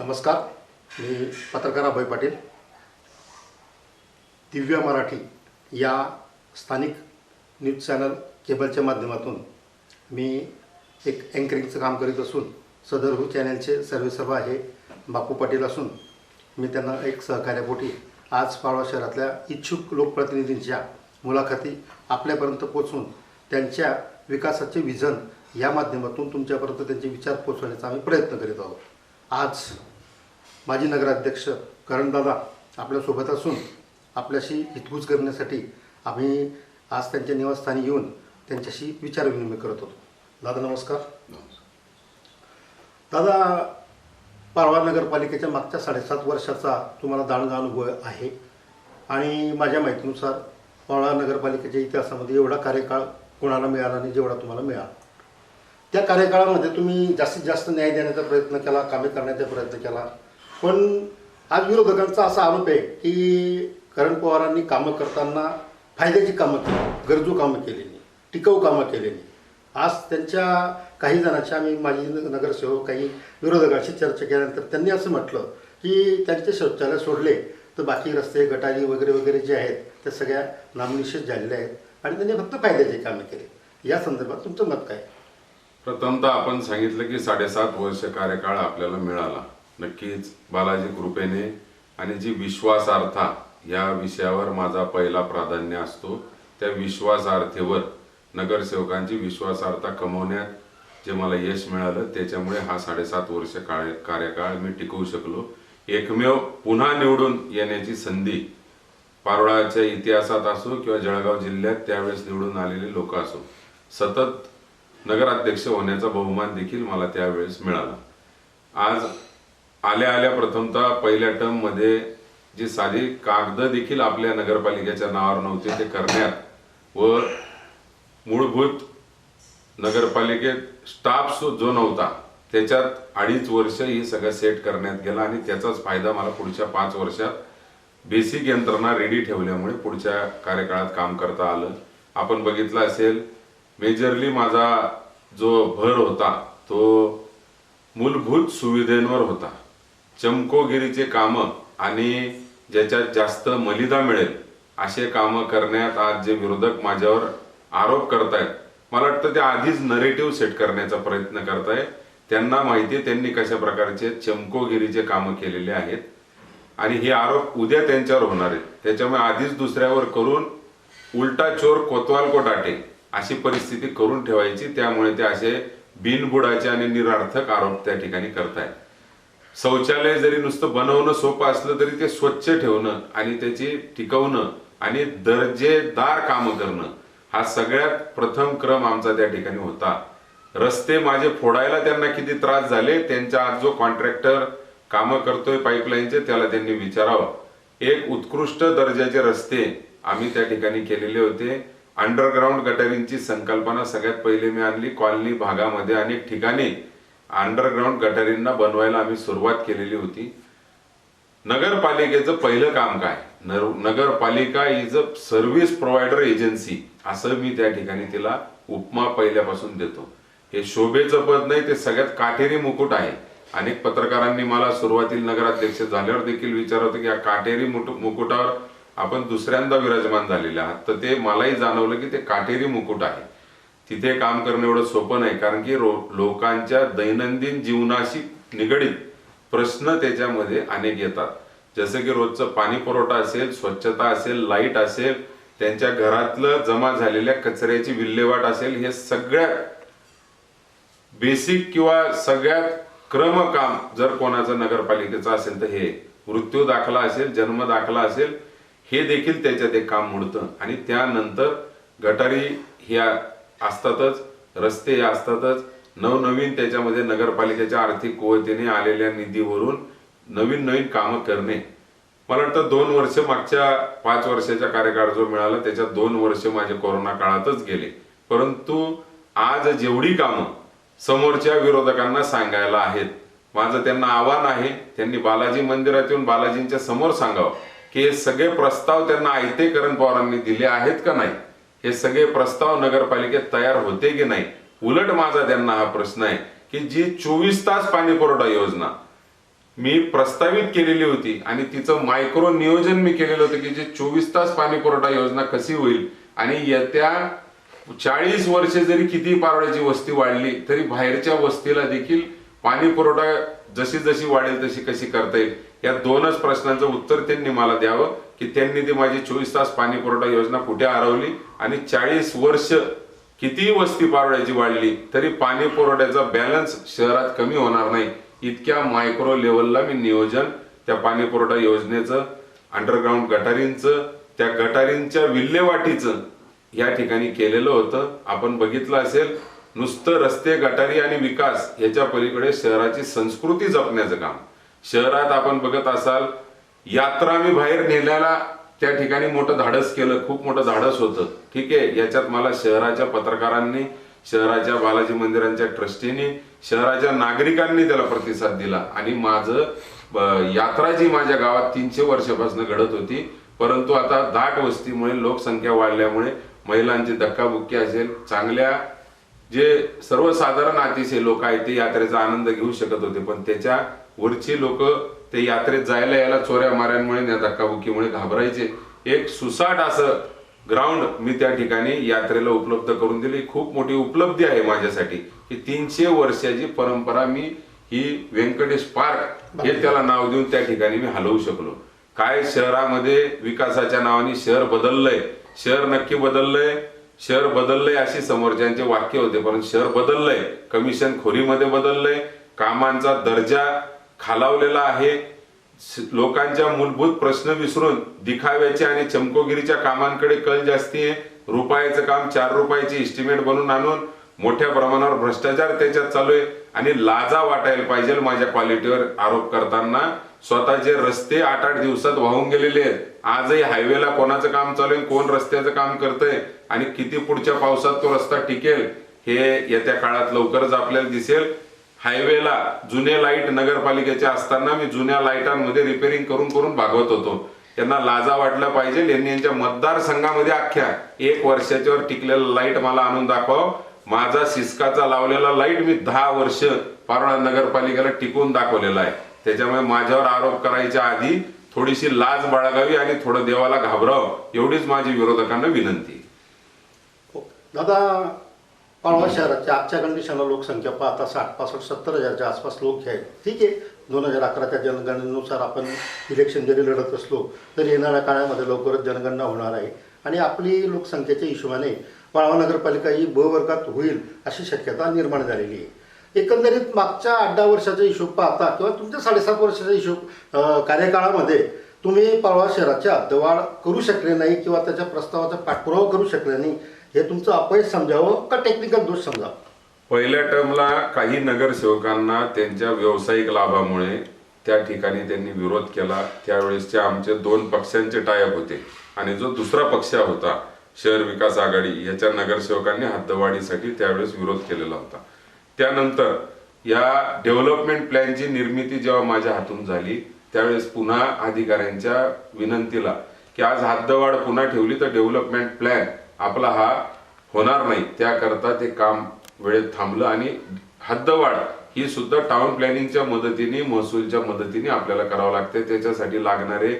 नमस्कार मी पत्रकार अभय पाटील. दिव्य मराठी या स्थानिक न्यूज चॅनल केबलच्या माध्यमातून मी एक अँकरिंगचं काम करीत असून सदर हो चॅनलचे सर्वेसर्वा आहे बापू पाटील असून मी त्यांना एक सहकार्यापोटी आज पाळवा शहरातल्या इच्छुक लोकप्रतिनिधींच्या मुलाखती आपल्यापर्यंत पोचून त्यांच्या विकासाचे विझन या माध्यमातून तुमच्यापर्यंत त्यांचे विचार पोचवण्याचा आम्ही प्रयत्न करीत आहोत. आज माजी नगराध्यक्ष करणदादा आपल्यासोबत असून आपल्याशी हितगुज करण्यासाठी आम्ही आज त्यांच्या निवासस्थानी येऊन त्यांच्याशी विचारविनिमय करत होतो. दादा नमस्कार. दादा पारवा नगरपालिकेच्या मागच्या साडेसात वर्षाचा तुम्हाला दांडगा अनुभव आहे आणि माझ्या माहितीनुसार पारवा नगरपालिकेच्या इतिहासामध्ये एवढा कार्यकाळ कोणाला मिळाला नाही जेवढा तुम्हाला मिळाला? त्या कार्यकाळामध्ये तुम्ही जास्तीत जास्त न्याय देण्याचा प्रयत्न केला कामे करण्याचा प्रयत्न केला. पण आज विरोधकांचा असा आरोप आहे की करण पवारांनी कामं करताना फायद्याची कामं केली गरजू कामं केली नाही टिकाऊ कामं केली नाही. आज त्यांच्या काही जणांच्या आम्ही माझी नगरसेवक काही विरोधकांशी चर्चा केल्यानंतर त्यांनी असं म्हटलं की त्यांचे शौचालय सोडले तर बाकी रस्ते गटारी वगैरे वगैरे जे आहेत त्या सगळ्या नामनिशेष झालेल्या आहेत आणि त्यांनी फक्त फायद्याची कामे केली. या संदर्भात तुमचं मत काय? प्रथमतः आपण सांगितलं की साडेसात वर्ष कार्यकाळ आपल्याला मिळाला. नक्कीच बालाजी कृपेने आणि जी विश्वासार्था या विषयावर माझा पहिला प्राधान्य असतो त्या विश्वासार्थेवर नगरसेवकांची विश्वासार्हता कमवण्यात जे मला यश मिळालं त्याच्यामुळे हा साडेसात वर्ष काळ कार्यकाळ मी टिकवू शकलो. एकमेव पुन्हा निवडून येण्याची संधी पारोळाच्या इतिहासात असो किंवा जळगाव जिल्ह्यात त्यावेळेस निवडून आलेले लोक असो सतत नगराध्यक्ष होण्याचा बहुमान देखील मला त्यावेळेस मिळाला. आज आल्या आल्या प्रथमतः पहिल्या टर्ममध्ये जी साधी कागद देखील आपल्या नगरपालिकेच्या नावावर नव्हते ते करण्यात व मूलभूत नगरपालिकेत स्टाफ जो नव्हता त्याच्यात अडीच वर्ष ही सगळं सेट करण्यात गेला आणि त्याचाच फायदा मला पुढच्या पाच वर्षात बेसिक यंत्रणा रेडी ठेवल्यामुळे पुढच्या कार्यकाळात काम करता आलं. आपण बघितलं असेल मेजरली माझा जो भर होता तो मूलभूत सुविधेंवर होता. चमकोगिरीचे कामं आणि ज्याच्यात जास्त मलिदा मिळेल असे कामं करण्यात आज जे विरोधक माझ्यावर आरोप करतायत मला वाटतं ते आधीच नरेटिव्ह सेट करण्याचा प्रयत्न करताय त्यांना माहिती आहे त्यांनी कशा प्रकारचे चमकोगिरीचे कामं केलेले आहेत. आणि हे आरोप उद्या त्यांच्यावर होणार आहेत. त्याच्यामुळे आधीच दुसऱ्यावर करून उलटा चोर कोतवाल कोटाटे अशी परिस्थिती करून ठेवायची त्यामुळे ते असे बिनबुडाचे आणि निरार्थक आरोप त्या ठिकाणी करतायत. शौचालय जरी नुसतं बनवणं सोपं असलं तरी ते स्वच्छ ठेवणं आणि त्याची टिकवणं आणि दर्जेदार कामं करणं हा सगळ्यात प्रथम क्रम आमचा त्या ठिकाणी होता. रस्ते माझे फोडायला त्यांना किती त्रास झाले त्यांच्या आज जो कॉन्ट्रॅक्टर कामं करतोय पाईपलाईनचे त्याला त्यांनी विचारावं. एक उत्कृष्ट दर्जाचे रस्ते आम्ही त्या ठिकाणी केलेले होते. अंडरग्राऊंड गटारींची संकल्पना सगळ्यात पहिले मी आणली कॉलनी भागामध्ये अनेक ठिकाणी अंडरग्राऊंड गटारींना बनवायला आम्ही सुरुवात केलेली होती. नगरपालिकेचं पहिलं काम काय? नर- नगरपालिका is a service provider agency असं मी त्या ठिकाणी तिला उपमा पहिल्यापासून देतो. हे शोभेचं पद नाही ते सगळ्यात काटेरी मुकुट आहे. अनेक पत्रकारांनी मला सुरुवातीला नगराध्यक्ष झाल्यावर देखील विचार होतं की या काटेरी मुट- मुकुटावर आपण दुसऱ्यांदा विराजमान झालेले आहात. तर ते मलाही जाणवलं की ते काटेरी मुकुट आहे. तिथे काम करणं एवढं सोपं नाही कारण की रो- लोकांच्या दैनंदिन जीवनाशी निगडीत प्रश्न त्याच्यामध्ये अनेक येतात. जसं की रोजचं पाणी पुरवठा असेल स्वच्छता असेल लाइट असेल त्यांच्या घरातलं जमा झालेल्या कचऱ्याची विल्हेवाट असेल हे सगळ्यात बेसिक किंवा सगळ्यात क्रमकाम जर कोणाचं नगरपालिकेचं असेल तर हे मृत्यू दाखला असेल जन्म दाखला असेल हे देखील त्याच्यात एक काम मोडतं आणि त्यानंतर गटारी ह्या असतातच रस्ते हे असतातच नवनवीन त्याच्यामध्ये नगरपालिकेच्या आर्थिक कुवतीने आलेल्या निधीवरून नवीन नवीन कामं करणे. मला वाटतं दोन वर्ष मागच्या पाच वर्षाच्या कार्यकाळ जो मिळाला त्याच्यात दोन वर्ष माझे कोरोना काळातच गेले. परंतु आज जेवढी कामं समोरच्या विरोधकांना सांगायला आहेत माझं त्यांना आव्हान आहे त्यांनी बालाजी मंदिरात येऊन बालाजींच्या समोर सांगावं. की हे सगळे प्रस्ताव त्यांना आयते करण पवारांनी दिले आहेत का नाही? हे सगळे प्रस्ताव नगरपालिकेत तयार होते की नाही? उलट माझा त्यांना हा प्रश्न आहे की जी चोवीस तास पाणी पुरवठा योजना मी प्रस्तावित केलेली होती आणि तिचं मायक्रो नियोजन मी केलेलं होतं की जे चोवीस तास पाणी पुरवठा योजना कशी होईल आणि येत्या चाळीस वर्षे जरी किती पारोड्याची वस्ती वाढली तरी बाहेरच्या वस्तीला देखील पाणी पुरवठा जशी जशी वाढेल तशी कशी करता येईल? या दोनच प्रश्नांचं उत्तर त्यांनी मला द्यावं की त्यांनी ती माझी चोवीस तास पाणी पुरवठा योजना कुठे हरवली आणि चाळीस वर्ष कितीही वस्ती पारोड्याची वाढली तरी पाणी पुरवठ्याचा बॅलन्स शहरात कमी होणार नाही. इतक्या मायक्रो लेवलला मी नियोजन त्या पाणी पुरवठा योजनेचं अंडरग्राऊंड गटारींचं त्या गटारींच्या विल्हेवाटीचं या ठिकाणी केलेलं होतं. आपण बघितलं असेल नुसतं रस्ते गटारी आणि विकास याच्या पलीकडे शहराची संस्कृती जपण्याचं काम. शहरात आपण बघत असाल यात्रा मी बाहेर नेल्याला त्या ठिकाणी मोठं धाडस केलं खूप मोठं धाडस होतं. ठीक आहे याच्यात मला शहराच्या पत्रकारांनी शहराच्या बालाजी मंदिरांच्या ट्रस्टीनी शहराच्या नागरिकांनी त्याला प्रतिसाद दिला. आणि माझं यात्रा जी माझ्या गावात तीनशे वर्षापासून घडत होती परंतु आता दाट वस्तीमुळे लोकसंख्या वाढल्यामुळे महिलांची धक्काबुक्की असेल चांगल्या जे सर्वसाधारण अतिशय लोक आहेत ते यात्रेचा आनंद घेऊ शकत होते. पण त्याच्या वरची लोक ते यात्रेत जायला यायला चोऱ्या माऱ्यांमुळे त्या धक्काबुक्कीमुळे घाबरायचे. एक सुसाट असं ग्राउंड मी त्या ठिकाणी यात्रेला उपलब्ध करून दिली. खूप मोठी उपलब्धी आहे माझ्यासाठी की तीनशे वर्षाची परंपरा मी ही व्यंकटेश पार्क हे त्याला नाव देऊन त्या ठिकाणी मी हलवू शकलो. काय शहरामध्ये विकासाच्या नावाने शहर बदललंय? शहर नक्की बदललंय? शहर बदललंय अशी समोरच्यांचे वाक्य होते पण शहर बदललंय. कमिशन खोरीमध्ये बदललंय. कामांचा दर्जा खालावलेला आहे. लोकांच्या मूलभूत प्रश्न विसरून दिखाव्याचे आणि चमकोगिरीच्या कामांकडे कल जास्ती आहे. रुपयाचं काम चार रुपयाची इस्टिमेट बनवून आणून मोठ्या प्रमाणावर भ्रष्टाचार त्याच्यात चालू आहे. आणि लाजा वाटायला पाहिजे माझ्या क्वालिटीवर आरोप करताना. स्वतःचे रस्ते आठ आठ दिवसात वाहून गेलेले आहेत. आजही हायवेला कोणाचं काम चालू आहे? कोण रस्त्याचं काम करतंय? आणि किती पुढच्या पावसात तो रस्ता टिकेल? हे येत्या काळात लवकरच आपल्याला दिसेल. हायवेला जुने लाइट नगरपालिकेचे असताना मी जुन्या लाईटांमध्ये रिपेरिंग करून करून भागवत होतो. त्यांना लाजा वाटला पाहिजे. यांनी यांच्या मतदारसंघामध्ये अख्ख्या एक वर्षाच्यावर टिकलेला लाइट मला आणून दाखवावं. माझा सिस्काचा लावलेला लाइट मी दहा वर्ष पारोळा नगरपालिकेला टिकवून दाखवलेला आहे. त्याच्यामुळे माझ्यावर आरोप करायच्या आधी थोडीशी लाज बाळगावी आणि थोडं देवाला घाबरावं एवढीच माझी विरोधकांना विनंती. दादा पाळवा शहराच्या आजच्या कंडिशनला लोकसंख्या पाहता साठ पासष्ट सत्तर हजारच्या आसपास लोक आहेत. ठीक आहे. दोन हजार अकराच्या जनगणनेनुसार आपण इलेक्शन जरी लढत असलो तरी येणाऱ्या काळामध्ये लवकरच जनगणना होणार आहे. आणि आपली लोकसंख्येच्या हिशोबाने पाळवा नगरपालिका ही ब वर्गात होईल अशी शक्यता निर्माण झालेली आहे. एकंदरीत मागच्या आठ दहा वर्षाचा हिशोब पाहता किंवा तुमच्या साडेसात वर्षाचा हिशोब कार्यकाळामध्ये तुम्ही पाळवा शहराच्या हद्दवाढ करू शकले नाही किंवा त्याच्या प्रस्तावाचा पाठपुरावा करू शकले नाही हे तुमचं अपयश समजावं का टेक्निकल दोष समजावं? पहिल्या टर्मला काही नगरसेवकांना त्यांच्या व्यावसायिक लाभामुळे त्या ठिकाणी त्यांनी विरोध केला. त्यावेळेसचे आमचे दोन पक्षांचे टायप होते आणि जो दुसरा पक्ष होता शहर विकास आघाडी याच्या नगरसेवकांनी हद्दवाढीसाठी त्यावेळेस विरोध केलेला होता. त्यानंतर या डेव्हलपमेंट प्लॅनची निर्मिती जेव्हा माझ्या हातून झाली त्यावेळेस पुन्हा अधिकाऱ्यांच्या विनंतीला की आज हद्दवाढ पुन्हा ठेवली तर डेव्हलपमेंट प्लॅन आपला हा होणार नाही. त्याकरता ते काम वेळेत थांबलं आणि हद्दवाढ ही सुद्धा टाउन प्लॅनिंगच्या मदतीने महसूलच्या मदतीने आपल्याला करावं लागते. त्याच्यासाठी लागणारे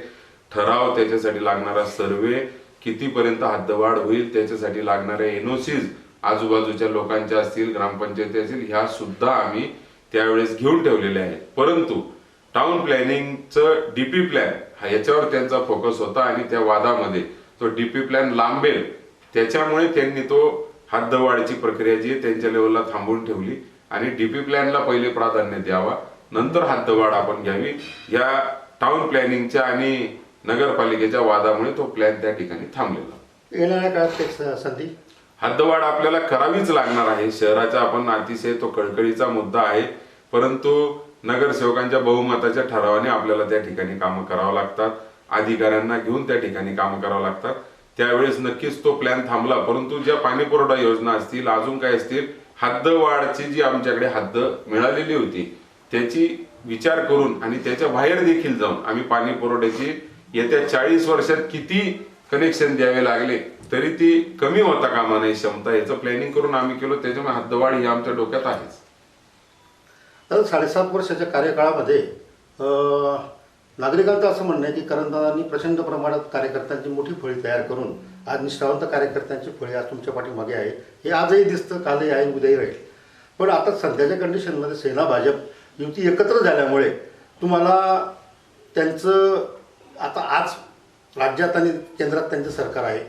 ठराव त्याच्यासाठी लागणारा सर्वे कितीपर्यंत हद्दवाढ होईल त्याच्यासाठी लागणारे एनओसीज आजूबाजूच्या लोकांच्या असतील ग्रामपंचायती असतील ह्या सुद्धा आम्ही त्यावेळेस घेऊन ठेवलेल्या आहेत. परंतु टाउन प्लॅनिंगचं डीपी प्लॅन हा याच्यावर त्यांचा फोकस होता आणि त्या वादामध्ये तो डीपी प्लॅन लांबेल. त्याच्यामुळे त्यांनी तो हद्दवाढीची प्रक्रिया जी आहे त्यांच्या लेवलला थांबवून ठेवली आणि डीपी प्लॅनला पहिले प्राधान्य द्यावा. नंतर हद्दवाढ आपण घ्यावी. या टाउन प्लॅनिंगच्या आणि नगरपालिकेच्या वादामुळे तो प्लॅन त्या ठिकाणी थांबलेला. येणाऱ्या काळात संधी? हद्दवाढ आपल्याला करावीच लागणार आहे. शहराचा आपण अतिशय तो कळकळीचा मुद्दा आहे. परंतु नगरसेवकांच्या बहुमताच्या ठरावाने आपल्याला त्या ठिकाणी कामं करावं लागतात. अधिकाऱ्यांना घेऊन त्या ठिकाणी कामं करावं लागतात. त्यावेळेस नक्कीच तो प्लॅन थांबला. परंतु ज्या पाणी पुरवठा योजना असतील अजून काय असतील हद्दवाढची जी आमच्याकडे हद्द मिळालेली होती त्याची विचार करून आणि त्याच्या बाहेर देखील जाऊन आम्ही पाणी पुरवठ्याची येत्या चाळीस वर्षात किती कनेक्शन द्यावे लागले तरी ती कमी होता कामा नाही क्षमता याचं प्लॅनिंग करून आम्ही केलो. त्याच्यामुळे हद्दवाढ ही आमच्या डोक्यात आहेच. तर साडेसात वर्षाच्या कार्यकाळामध्ये नागरिकांचं असं म्हणणं आहे की करंदाजांनी प्रचंड प्रमाणात कार्यकर्त्यांची मोठी फळी तयार करून आज निष्ठावंत कार्यकर्त्यांची फळी आज तुमच्या पाठीमागे आहे. हे आजही दिसतं कालही आहे उद्याही राहील. पण आता सध्याच्या कंडिशनमध्ये सेना भाजप युती एकत्र झाल्यामुळे तुम्हाला त्यांचं आता आज राज्यात आणि केंद्रात त्यांचं सरकार आहे.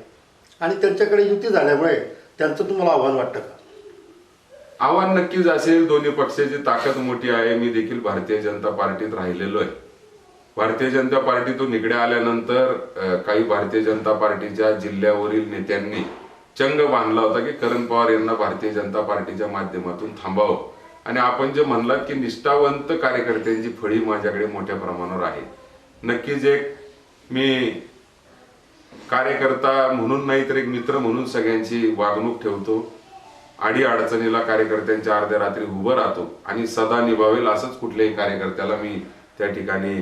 आणि त्यांच्याकडे युती झाल्यामुळे त्यांचं तुम्हाला आव्हान वाटतं का? आव्हान नक्कीच असेल. दोन्ही पक्षाची ताकद मोठी आहे. मी देखील भारतीय जनता पार्टीत राहिलेलो आहे. भारतीय जनता पार्टीतून इकडे आल्यानंतर काही भारतीय जनता पार्टीच्या जिल्ह्यावरील नेत्यांनी चंग बांधला होता की करण पवार यांना भारतीय जनता पार्टीच्या माध्यमातून थांबावं. आणि आपण जे म्हणलात की निष्ठावंत कार्यकर्त्यांची फळी माझ्याकडे मोठ्या प्रमाणावर आहे. नक्कीच एक मी कार्यकर्ता म्हणून नाही तर एक मित्र म्हणून सगळ्यांची वागणूक ठेवतो. आडी अडचणीला कार्यकर्त्यांच्या अर्ध्या रात्री उभं राहतो आणि सदा निभावेल असंच कुठल्याही कार्यकर्त्याला मी त्या ठिकाणी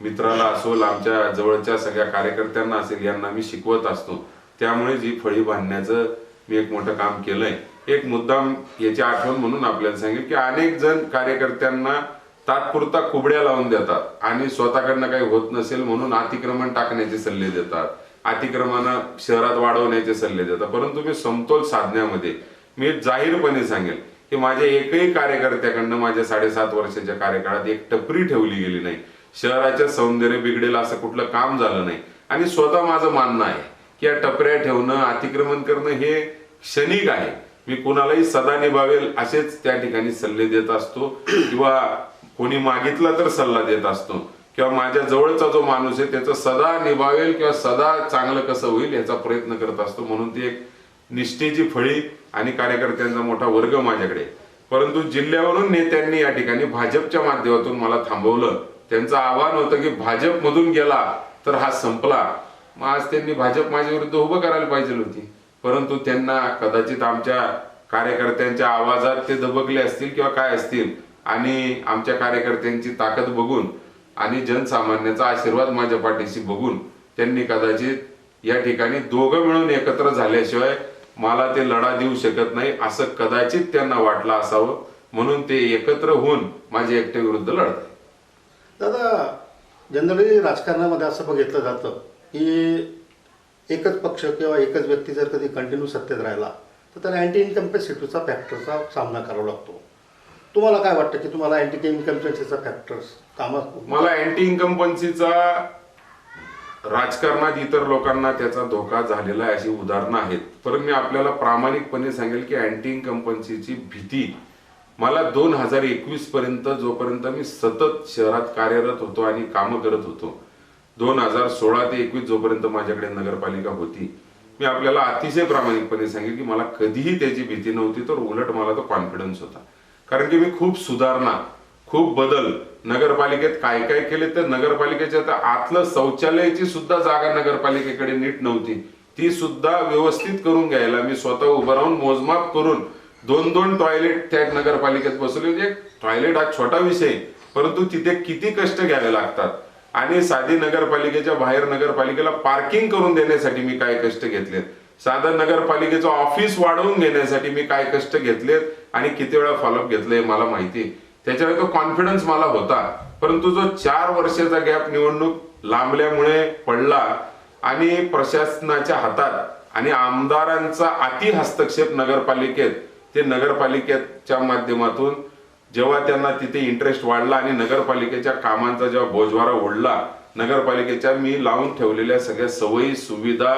मित्राला असो आमच्या जवळच्या सगळ्या कार्यकर्त्यांना असेल यांना मी शिकवत असतो. त्यामुळे जी फळी बांधण्याचं मी एक मोठं काम केलंय. एक मुद्दाम याची आठवण म्हणून आपल्याला सांगेल की अनेक जण कार्यकर्त्यांना तात्पुरता कुबड्या लावून देतात आणि स्वतःकडनं काही होत नसेल म्हणून अतिक्रमण टाकण्याचे सल्ले देतात. अतिक्रमण शहरात वाढवण्याचे सल्ले देतात. परंतु मी समतोल साधण्यामध्ये मी जाहीरपणे सांगेल की माझ्या एकही कार्यकर्त्याकडनं माझ्या साडेसात वर्षाच्या कार्यकाळात एक टपरी ठेवली गेली नाही. शहराचे सौंदर्य बिघडेल असं कुठलं काम झालं नाही. आणि स्वतः माझं मानणं आहे की या टपऱ्या ठेवणं अतिक्रमण करणं हे क्षणिक आहे. मी कुणालाही सदा निभावेल असेच त्या ठिकाणी सल्ले देत असतो. किंवा कोणी मागितला तर सल्ला देत असतो. किंवा माझ्या जवळचा जो माणूस आहे त्याचं सदा निभावेल किंवा सदा चांगलं कसं होईल याचा प्रयत्न करत असतो. म्हणून ती एक निष्ठेची फळी आणि कार्यकर्त्यांचा मोठा वर्ग माझ्याकडे परंतु जिल्ह्यावरून नेत्यांनी या ठिकाणी भाजपच्या माध्यमातून मला थांबवलं. त्यांचं आव्हान होतं की भाजप मधून गेला तर हा संपला. मग आज त्यांनी भाजप माझ्या विरुद्ध उभं करायला पाहिजे होती. परंतु त्यांना कदाचित आमच्या कार्यकर्त्यांच्या आवाजात ते दबकले असतील किंवा काय असतील. आणि आमच्या कार्यकर्त्यांची ताकद बघून आणि जनसामान्याचा आशीर्वाद माझ्या पाठीशी बघून त्यांनी कदाचित या ठिकाणी दोघं मिळून एकत्र झाल्याशिवाय मला ते लढा देऊ शकत नाही असं कदाचित त्यांना वाटलं असावं. म्हणून ते एकत्र होऊन माझ्या एकट्याविरुद्ध विरुद्ध दादा जनरली राजकारणामध्ये असं बघितलं जातं की एकच पक्ष किंवा एकच व्यक्ती जर कधी कंटिन्यू सत्तेत राहिला तर त्याला अँटी इन्कम्पेसिटीचा फॅक्टरचा सामना करावा लागतो. तुम्हाला काय वाटतं की तुम्हाला अँटी इन्कम्पेसिटीचा फॅक्टर्स कामात मला अँटी इन्कम्पन्सीचा राजकारणात इतर लोकांना त्याचा धोका झालेला आहे अशी उदाहरणं आहेत. परंतु मी आपल्याला प्रामाणिकपणे सांगेल की अँटी इन्कम्पन्सीची भीती मला दोन हजार एकवीस पर्यंत जोपर्यंत मी सतत शहरात कार्यरत होतो आणि कामं करत होतो दोन हजार सोळा ते एकवीस जोपर्यंत माझ्याकडे नगरपालिका होती मी आपल्याला अतिशय प्रामाणिकपणे सांगेल की मला कधीही त्याची भीती नव्हती तर उलट मला तो कॉन्फिडन्स होता. कारण की मी खूप सुधारणा खूप बदल नगरपालिकेत काय काय केले तर नगरपालिकेच्या तर आतलं शौचालयाची सुद्धा जागा नगरपालिकेकडे नीट नव्हती. ती सुद्धा व्यवस्थित करून घ्यायला मी स्वतः उभं राहून मोजमाप करून दोन दोन टॉयलेट त्या नगरपालिकेत बसवले म्हणजे टॉयलेट हा छोटा विषय परंतु तिथे किती कष्ट घ्यावे लागतात? आणि साधी नगरपालिकेच्या बाहेर नगरपालिकेला पार्किंग करून देण्यासाठी मी काय कष्ट घेतलेत? साधं नगरपालिकेचं ऑफिस वाढवून घेण्यासाठी मी काय कष्ट घेतलेत? आणि किती वेळा फॉलोअप घेतलंय मला माहिती त्याच्यावर तो कॉन्फिडन्स मला होता परंतु जो चार वर्षाचा गॅप निवडणूक लांबल्यामुळे पडला आणि प्रशासनाच्या हातात आणि आमदारांचा अति हस्तक्षेप नगरपालिकेत ते नगरपालिकेच्या माध्यमातून जेव्हा त्यांना तिथे इंटरेस्ट वाढला आणि नगरपालिकेच्या कामांचा जेव्हा बोजवारा ओढला नगरपालिकेच्या मी लावून ठेवलेल्या सगळ्या सवयी सुविधा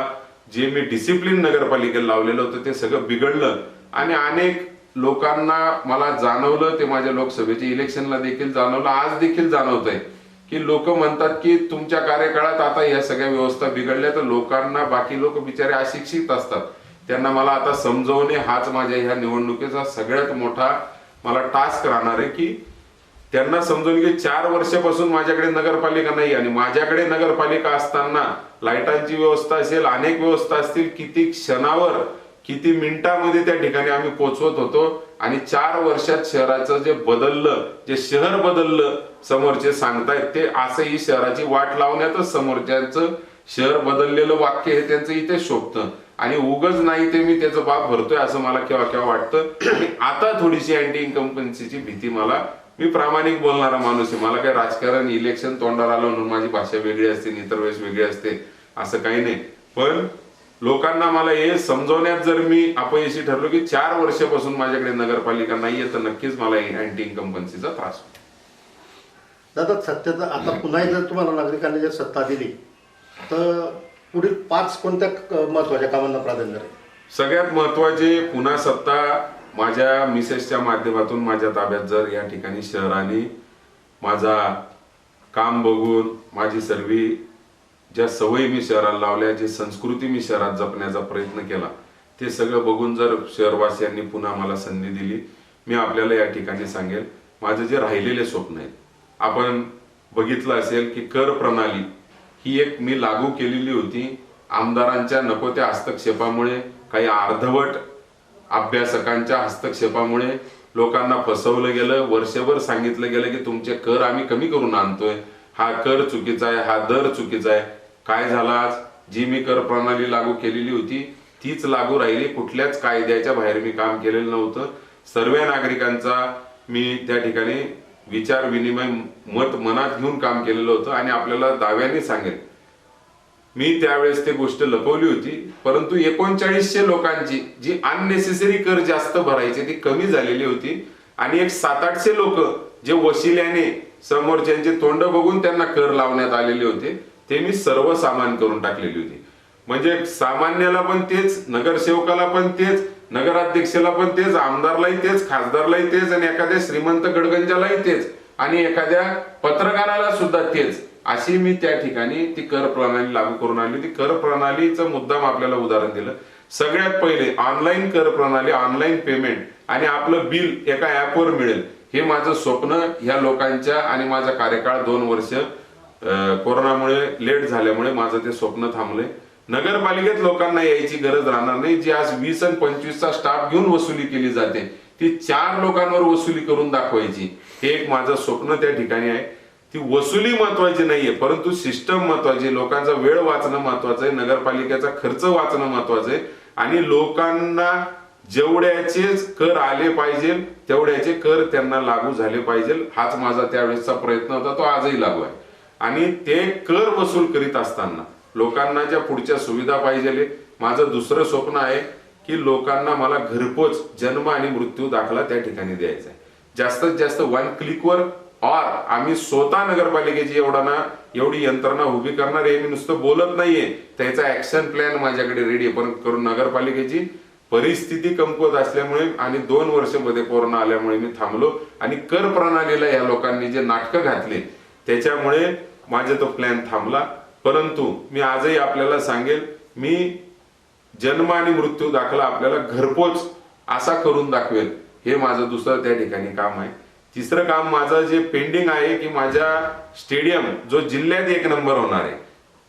जे मी डिसिप्लिन नगरपालिकेला लावलेलं होतं ते सगळं बिघडलं. आणि अनेक लोकांना मला जाणवलं ते माझ्या लोकसभेच्या इलेक्शनला देखील जाणवलं आज देखील जाणवतंय की लोक म्हणतात की तुमच्या कार्यकाळात आता या सगळ्या व्यवस्था बिघडल्या तर लोकांना बाकी लोक बिचारे अशिक्षित असतात. त्यांना मला आता समजवणे हाच माझ्या ह्या निवडणुकीचा सगळ्यात मोठा मला टास्क राहणार आहे की त्यांना समजून की चार वर्षापासून माझ्याकडे नगरपालिका नाही आणि माझ्याकडे नगरपालिका असताना लाईटांची व्यवस्था असेल अनेक व्यवस्था असतील किती क्षणावर किती मिनिटामध्ये त्या ठिकाणी आम्ही पोहोचवत होतो आणि चार वर्षात शहराचं जे बदललं जे शहर बदललं समोरचे सांगतायत ते असं ही शहराची वाट लावण्यातच समोरच्याचं शहर बदललेलं वाक्य हे त्यांचं इथे शोभतं. आणि उगच नाही ते मी त्याचं बाप भरतोय असं मला केव्हा केव्हा वाटतं. आणि आता थोडीशी अँटी इन्कम्पन्सीची भीती मला मी प्रामाणिक बोलणारा माणूस आहे. मला काही राजकारण इलेक्शन तोंडाला आलं म्हणून माझी भाषा वेगळी असते इतर वेळेस वेगळी असते असं काही नाही. पण लोकांना मला हे समजवण्यात जर मी अपयशी ठरलो की चार वर्षापासून माझ्याकडे नगरपालिका नाहीये तर नक्कीच मला अँटी इन्कम्पन्सीचा त्रास होतो दादा सत्तेचा आता पुन्हा जर तुम्हाला नागरिकांनी जर सत्ता दिली तर पुढील पाच कोणत्या महत्त्वाच्या कामांना प्राधान्य राहील? सगळ्यात महत्त्वाचे पुन्हा सत्ता माझ्या मिसेसच्या माध्यमातून माझ्या ताब्यात जर या ठिकाणी शहराने माझा काम बघून माझी सर्व ज्या सवयी मी शहराला लावल्या जी संस्कृती मी शहरात जपण्याचा प्रयत्न केला ते सगळं बघून जर शहरवासियांनी पुन्हा मला संधी दिली मी आपल्याला या ठिकाणी सांगेल माझं जे राहिलेले स्वप्न आहे आपण बघितलं असेल की कर प्रणाली ही एक मी लागू केलेली होती. आमदारांच्या नको त्या हस्तक्षेपामुळे काही अर्धवट अभ्यासकांच्या हस्तक्षेपामुळे लोकांना फसवलं गेलं. वर्षभर सांगितलं गेलं की तुमचे कर आम्ही कमी करून आणतोय. हा कर चुकीचा आहे हा दर चुकीचा आहे. काय झाला आज? जी मी कर प्रणाली लागू केलेली होती तीच लागू राहिली. कुठल्याच कायद्याच्या बाहेर मी काम केलेलं नव्हतं. सर्व नागरिकांचा मी त्या ठिकाणी विचार विनिमय मत मनात घेऊन काम केलेलं होतं आणि आपल्याला दाव्याने सांगेल. मी त्यावेळेस ते गोष्ट लपवली होती परंतु एकोणचाळीसशे लोकांची जी अननेसेसरी कर जास्त भरायची ती कमी झालेली होती. आणि एक सात आठशे लोक जे वशिल्याने समोरच्यांचे तोंड बघून त्यांना कर लावण्यात आलेले होते ते मी सर्व सामान करून टाकलेली होती. म्हणजे सामान्याला पण तेच नगरसेवकाला पण तेच नगराध्यक्षाला पण तेच आमदारलाही तेच खासदारलाही तेच आणि एखाद्या श्रीमंत गडगंजालाही तेच आणि एखाद्या पत्रकाराला सुद्धा तेच. अशी मी त्या ठिकाणी ती कर प्रणाली लागू करून आणली. ती कर प्रणालीचं मुद्दाम आपल्याला उदाहरण दिलं. सगळ्यात पहिले ऑनलाईन कर प्रणाली ऑनलाईन पेमेंट आणि आपलं बिल एका ऍपवर मिळेल. हे माझं स्वप्न ह्या लोकांच्या आणि माझा कार्यकाळ दोन वर्ष कोरोनामुळे लेट झाल्यामुळे माझं ते स्वप्न थांबलंय. नगरपालिकेत लोकांना यायची गरज राहणार नाही. जी आज वीस आणि पंचवीसचा स्टाफ घेऊन वसुली केली जाते ती चार लोकांवर वसुली करून दाखवायची. हे एक माझं स्वप्न त्या ठिकाणी आहे. ती वसुली महत्वाची नाहीये परंतु सिस्टम महत्वाची लोकांचा वेळ वाचणं महत्वाचं आहे. नगरपालिकेचा खर्च वाचणं महत्वाचं आहे. आणि लोकांना जेवढ्याचेच कर आले पाहिजे तेवढ्याचे कर त्यांना लागू झाले पाहिजे. हाच माझा त्यावेळेसचा प्रयत्न होता. तो आजही लागू आहे. आणि ते कर वसूल करीत असताना लोकांना ज्या पुढच्या सुविधा पाहिजे माझं दुसरं स्वप्न आहे की लोकांना मला घरपोच जन्म आणि मृत्यू दाखला त्या ठिकाणी द्यायचा आहे जास्तीत जास्त वन क्लिकवर ऑर आम्ही स्वतः नगरपालिकेची एवढा ना एवढी यंत्रणा उभी करणार आहे मी नुसतं बोलत नाहीये. त्याचा ऍक्शन प्लॅन माझ्याकडे रेडी आहे. पण करून नगरपालिकेची परिस्थिती कमकुवत असल्यामुळे आणि दोन वर्षमध्ये कोरोना आल्यामुळे मी थांबलो. आणि कर प्रणालीला या लोकांनी जे नाटकं घातले त्याच्यामुळे माझा तो प्लॅन थांबला. परंतु मी आजही आपल्याला सांगेल मी जन्म आणि मृत्यू दाखला आपल्याला घरपोच असा करून दाखवेल. हे माझं दुसरं त्या ठिकाणी काम आहे. तिसरं काम माझं जे पेंडिंग आहे की माझ्या स्टेडियम जो जिल्ह्यात एक नंबर होणार आहे.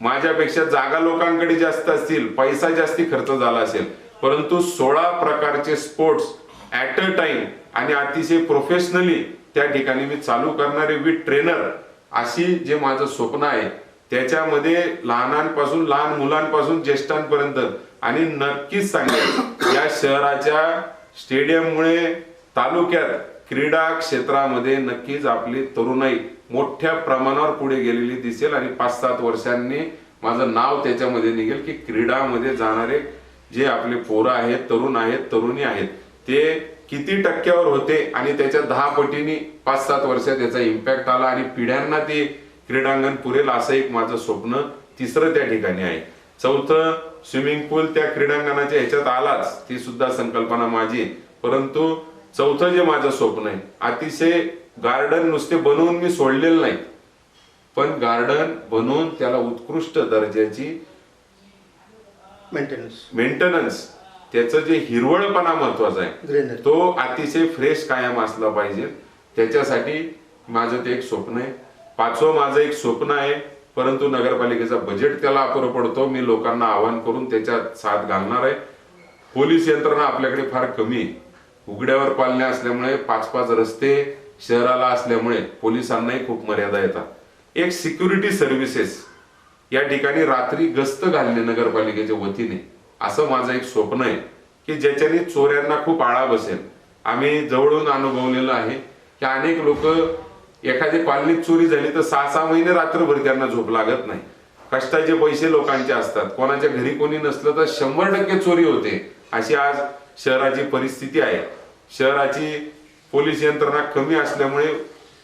माझ्यापेक्षा जागा लोकांकडे जास्त असतील पैसा जास्ती खर्च झाला असेल. परंतु सोळा प्रकारचे स्पोर्ट्स ऍट अ टाइम आणि अतिशय प्रोफेशनली त्या ठिकाणी मी चालू करणारे विथ ट्रेनर अशी जे माझं स्वप्न आहे त्याच्यामध्ये लहानांपासून लहान मुलांपासून ज्येष्ठांपर्यंत. आणि नक्कीच सांगेल या शहराच्या स्टेडियममुळे तालुक्यात क्रीडा क्षेत्रामध्ये नक्कीच आपली तरुणाई मोठ्या प्रमाणावर पुढे गेलेली दिसेल. आणि पाच सात वर्षांनी माझं नाव त्याच्यामध्ये निघेल की क्रीडामध्ये जाणारे जे आपले पोरं आहेत तरुण आहेत तरुणी आहेत ते किती टक्क्यावर होते आणि त्याच्या दहा पटीने पाच सात वर्षात त्याचा इम्पॅक्ट आला आणि पिढ्यांना ते क्रीडांगण पुरेल असं एक माझं स्वप्न तिसरं त्या ठिकाणी आहे. चौथं स्विमिंग पूल त्या क्रीडांगणाच्या ह्याच्यात आलाच ती सुद्धा संकल्पना माझी. परंतु चौथं जे माझं स्वप्न आहे अतिशय गार्डन नुसते बनवून मी सोडलेलं नाही. पण गार्डन बनवून त्याला उत्कृष्ट दर्जाची मेंटेनन्स मेंटेनन्स त्याचं जे हिरवळपणा महत्त्वाचा आहे तो अतिशय फ्रेश कायम असला पाहिजे. त्याच्यासाठी माझं ते एक स्वप्न आहे. पाचवं माझं एक स्वप्न आहे परंतु नगरपालिकेचा बजेट त्याला अपुरं पडतो. मी लोकांना आवाहन करून त्याच्यात साथ घालणार आहे. पोलीस यंत्रणा आपल्याकडे फार कमी आहे. उघड्यावर पालण्या असल्यामुळे पाच पाच रस्ते शहराला असल्यामुळे पोलिसांनाही खूप मर्यादा येतात. एक सिक्युरिटी सर्व्हिसेस या ठिकाणी रात्री गस्त घालणे नगरपालिकेच्या वतीने. असं माझं एक स्वप्न आहे की ज्याच्याने चोऱ्यांना खूप आळा बसेल. आम्ही जवळून अनुभवलेलं आहे की अनेक लोक एखादी कॉलनीत चोरी झाली तर सहा सहा महिने रात्रभर त्यांना झोप लागत नाही. कष्टाचे पैसे लोकांचे असतात. कोणाच्या घरी कोणी नसलं तर शंभर टक्के चोरी होते. अशी आज शहराची परिस्थिती आहे. शहराची पोलीस यंत्रणा कमी असल्यामुळे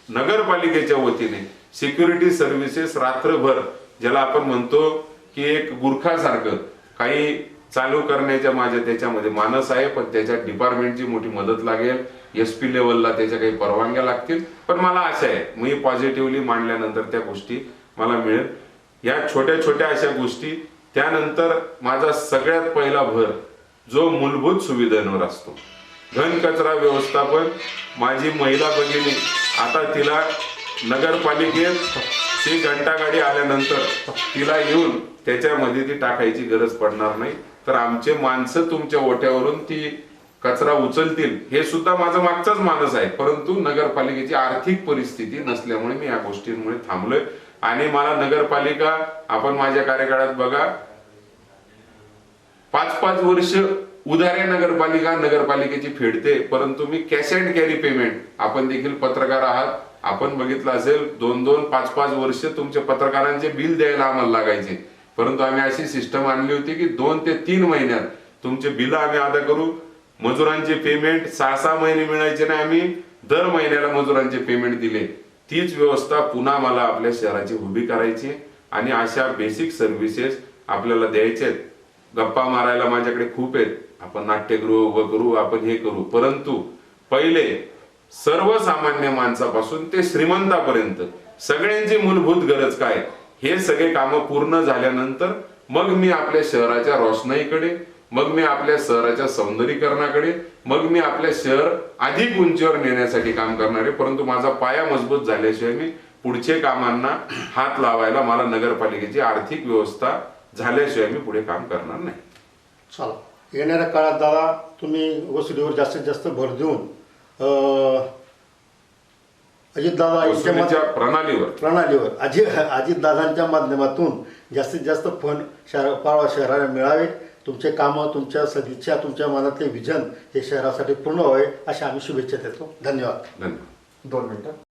नगरपालिकेच्या वतीने सिक्युरिटी सर्व्हिसेस रात्रभर ज्याला आपण म्हणतो की एक गुरखासारखं काही चालू करण्याच्या माझ्या त्याच्यामध्ये मानस आहे पण त्याच्यात डिपार्टमेंटची मोठी मदत लागेल. एस पी लेवलला त्याच्या काही परवानग्या लागतील. पण मला आशा आहे मी पॉझिटिव्हली मांडल्यानंतर त्या गोष्टी मला मिळेल. या छोट्या छोट्या अशा गोष्टी त्यानंतर माझा सगळ्यात पहिला भर जो मूलभूत सुविधांवर असतो. घन कचरा व्यवस्थापन माझी महिला भगिनी आता तिला नगरपालिकेत ती घंटागाडी आल्यानंतर तिला येऊन त्याच्यामध्ये ती टाकायची गरज पडणार नाही. तर आमचे माणसं तुमच्या ओट्यावरून ती कचरा उचलतील. हे सुद्धा माझा मागचाच मानस आहे. परंतु नगरपालिकेची आर्थिक परिस्थिती नसल्यामुळे मी या गोष्टींमुळे थांबलोय. आणि मला नगरपालिका आपण माझ्या कार्यकाळात बघा पाच पाच वर्ष उदारे नगरपालिका नगरपालिकेची फेडते. परंतु मी कॅश अँड कॅरी पेमेंट आपण देखील पत्रकार आहात. आपण बघितलं असेल दोन दोन पाच पाच वर्ष तुमच्या पत्रकारांचे बिल द्यायला आम्हाला लागायचे. परंतु आम्ही अशी सिस्टम आणली होती की दोन ते तीन महिन्यात तुमचे बिल आम्ही अदा करू. मजुरांचे पेमेंट सहा सहा महिने मिळायचे नाही आम्ही. दर महिन्याला मजुरांचे पेमेंट दिले. तीच व्यवस्था पुन्हा मला आपल्या शहराची उभी करायची आणि अशा बेसिक सर्व्हिसेस आपल्याला द्यायचे गप्पा मारायला माझ्याकडे खूप आहेत. आपण नाट्यगृह उभं करू आपण हे करू. परंतु पहिले सर्वसामान्य माणसापासून ते श्रीमंतापर्यंत सगळ्यांची मूलभूत गरज काय? हे सगळे कामं पूर्ण झाल्यानंतर मग मी आपल्या शहराच्या रोषणाईकडे मग मी आपल्या शहराच्या सौंदर्यीकरणाकडे मग मी आपल्या शहर अधिक उंचीवर नेण्यासाठी काम करणार आहे परंतु माझा पाया मजबूत झाल्याशिवाय मी पुढचे कामांना हात लावायला मला नगरपालिकेची आर्थिक व्यवस्था झाल्याशिवाय मी पुढे काम करणार नाही. चला. येणाऱ्या काळात दादा तुम्ही वसुलीवर जास्तीत जास्त भर देऊन अजित दादा वसुलीच्या प्रणालीवर. प्रणालीवर. अजित अजितदादांच्या माध्यमातून जास्तीत जास्त फंड शहर पाळवा शहराला मिळावे तुमचे कामं तुमच्या सदिच्छा तुमच्या मनातले विजन हे शहरासाठी पूर्ण व्हावे अशा आम्ही शुभेच्छा देतो. धन्यवाद. धन्यवाद. दोन मिनिटं.